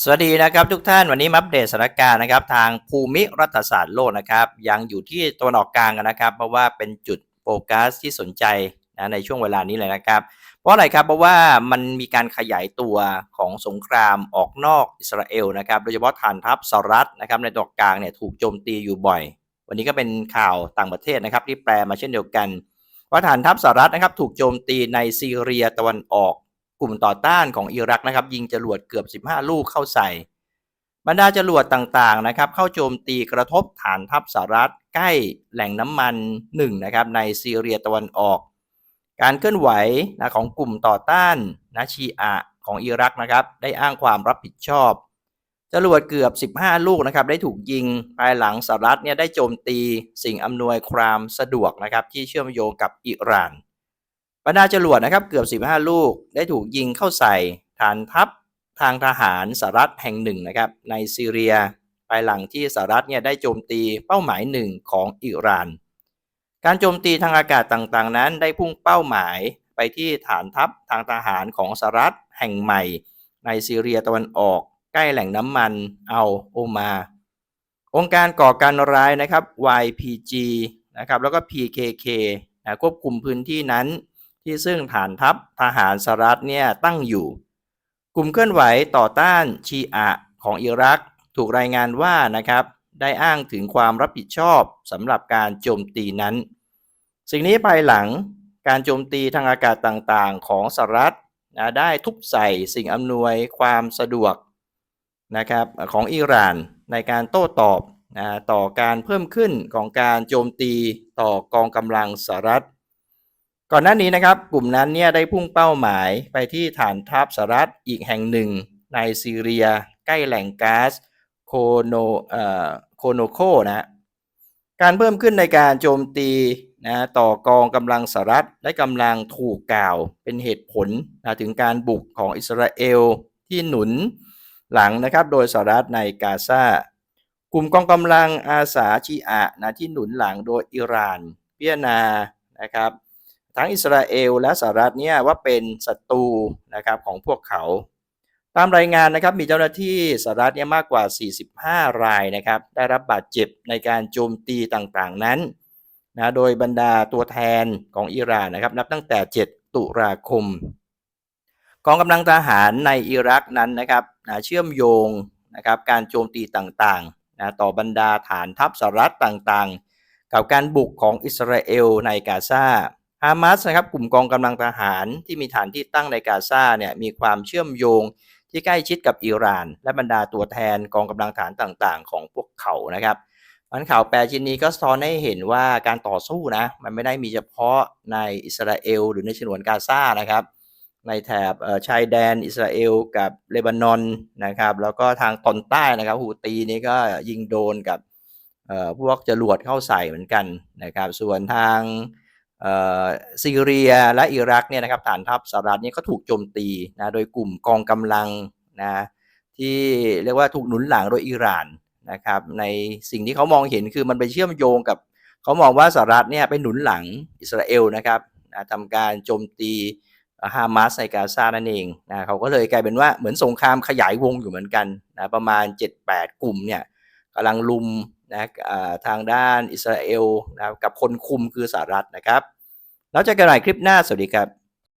สวัสดีนะครับทุกท่านวันนี้มาอัปเดตสถานการณ์นะครับทางภูมิรัฐศาสตร์โลกนะครับ ยังอยู่ที่ตะวันออกกลางกันนะครับ เพราะว่าเป็นจุดโฟกัสที่สนใจนะในช่วงเวลานี้เลยนะครับ เพราะอะไรครับเพราะว่ามันมีการขยายตัวของสงครามออกนอกอิสราเอลนะครับโดยเฉพาะฐานทัพสหรัฐนะครับในตะวันออกกลางเนี่ยถูกโจมตีอยู่บ่อย วันนี้ก็เป็นข่าวต่างประเทศนะครับที่แปลมาเช่นเดียวกัน ว่าฐานทัพสหรัฐนะครับถูกโจมตีในซีเรียตะวันออก กลุ่มต่อต้านของอิรักนะครับ ยิงจรวดเกือบ 15 ลูกเข้าใส่ บรรดาจรวดต่างๆนะครับ เข้าโจมตีกระทบฐานทัพสหรัฐ ใกล้แหล่งน้ำมันหนึ่งนะครับในซีเรียตะวันออก การเคลื่อนไหวนะของกลุ่มต่อต้านนะชีอะของอิรักนะครับ ได้อ้างความรับผิดชอบจรวดเกือบ 15 ลูกนะครับ ได้ถูกยิงภายหลังสหรัฐเนี่ยได้โจมตีสิ่งอำนวยความสะดวกนะครับ ที่เชื่อมโยงกับอิหร่าน บรรดาจรวดนะครับเกือบ 15 ลูกได้ถูกยิงเข้าใส่ฐานทัพทางทหารสหรัฐแห่งหนึ่งนะครับในซีเรียภายหลังที่สหรัฐเนี่ยได้โจมตีเป้าหมายหนึ่งของอิหร่าน การโจมตีทางอากาศต่างๆ นั้นได้พุ่งเป้าหมายไปที่ฐานทัพทางทหารของสหรัฐแห่งใหม่ ในซีเรียตะวันออก ใกล้แหล่งน้ำมันเอาโอมา องค์การก่อการร้ายนะครับ YPG นะครับแล้วก็ PKK นะควบคุมพื้นที่นั้น ที่ซึ่งฐานทัพทหารสหรัฐเนี่ยตั้งอยู่ กลุ่มเคลื่อนไหวต่อต้านชีอะของอิรักถูกรายงานว่านะครับได้อ้างถึงความรับผิดชอบสำหรับการโจมตีนั้น สิ่งนี้ภายหลังการโจมตีทางอากาศต่างๆ ของสหรัฐนะได้ทุบใส่สิ่งอำนวยความสะดวกนะครับของอิหร่านในการโต้ตอบนะต่อการเพิ่มขึ้นของการโจมตีต่อกองกำลังสหรัฐ ก่อนหน้านี้นะครับกลุ่มนั้นเนี่ยได้พุ่งเป้าหมายไปที่ฐานทัพสหรัฐอีกแห่งหนึ่ง ในซีเรีย ใกล้แหล่งก๊าซโคโนเอ่อโคโนโคนะการเพิ่มขึ้นในการโจมตีนะต่อกองกำลังสหรัฐและกำลังถูกกล่าวเป็นเหตุผลนะถึงการบุกของอิสราเอลที่หนุนหลังนะครับโดยสหรัฐในกาซากลุ่มกองกำลังอาสาชีอะนะที่หนุนหลังโดยอิหร่านเวียนานะครับ ทั้งอิสราเอลและสหรัฐเนี่ยว่าเป็นศัตรูนะครับของพวกเขา ตามรายงานนะครับมีเจ้าหน้าที่สหรัฐเนี่ยมากกว่า 45 รายนะครับได้รับบาดเจ็บในการโจมตีต่างๆนั้นนะโดยบรรดาตัวแทนของอิหร่านนะครับนับตั้งแต่ 7 ตุลาคม กองกำลังทหารในอิรักนั้นนะครับนะเชื่อมโยงนะครับการโจมตีต่างๆนะต่อบรรดาฐานทัพสหรัฐต่างๆ กับการบุกของอิสราเอลในกาซา ฮามาสนะครับกลุ่มกองกำลังทหารที่มีฐานที่ตั้งในกาซาเนี่ยมีความเชื่อมโยงที่ใกล้ชิดกับอิหร่าน และบรรดาตัวแทนกองกำลังฐานต่างๆ ของพวกเขานะครับมันข่าวแปลชิ้นนี้ก็สะท้อนให้เห็นว่าการต่อสู้นะมันไม่ได้มีเฉพาะในอิสราเอล หรือในฉนวนกาซานะครับในแถบชายแดนอิสราเอลกับเลบานอนนะครับแล้วก็ทางตอนใต้นะครับฮูตีนี่ก็ยิงโดนกับพวกจรวดเข้าใส่เหมือนกันนะครับส่วนทาง ซีเรียและอิรักเนี่ยนะครับฐานทัพสหรัฐนี่ก็ถูกโจมตีนะโดยกลุ่มกองกำลังนะที่เรียกว่าถูกหนุนหลังโดยอิหร่านนะครับในสิ่งที่เขามองเห็นคือมันไปเชื่อมโยงกับเขามองว่าสหรัฐเนี่ยไปหนุนหลังอิสราเอลนะครับนะทำการโจมตีฮามาสในกาซานั่นเองนะเขาก็เลยกลายเป็นว่าเหมือนสงครามขยายวงอยู่เหมือนกันนะประมาณ 7-8 กลุ่มเนี่ยกำลังลุม นะทางด้านอิสราเอลนะกับคนคุมคือสหรัฐนะครับ แล้วเจอกันใหม่คลิปหน้าสวัสดีครับ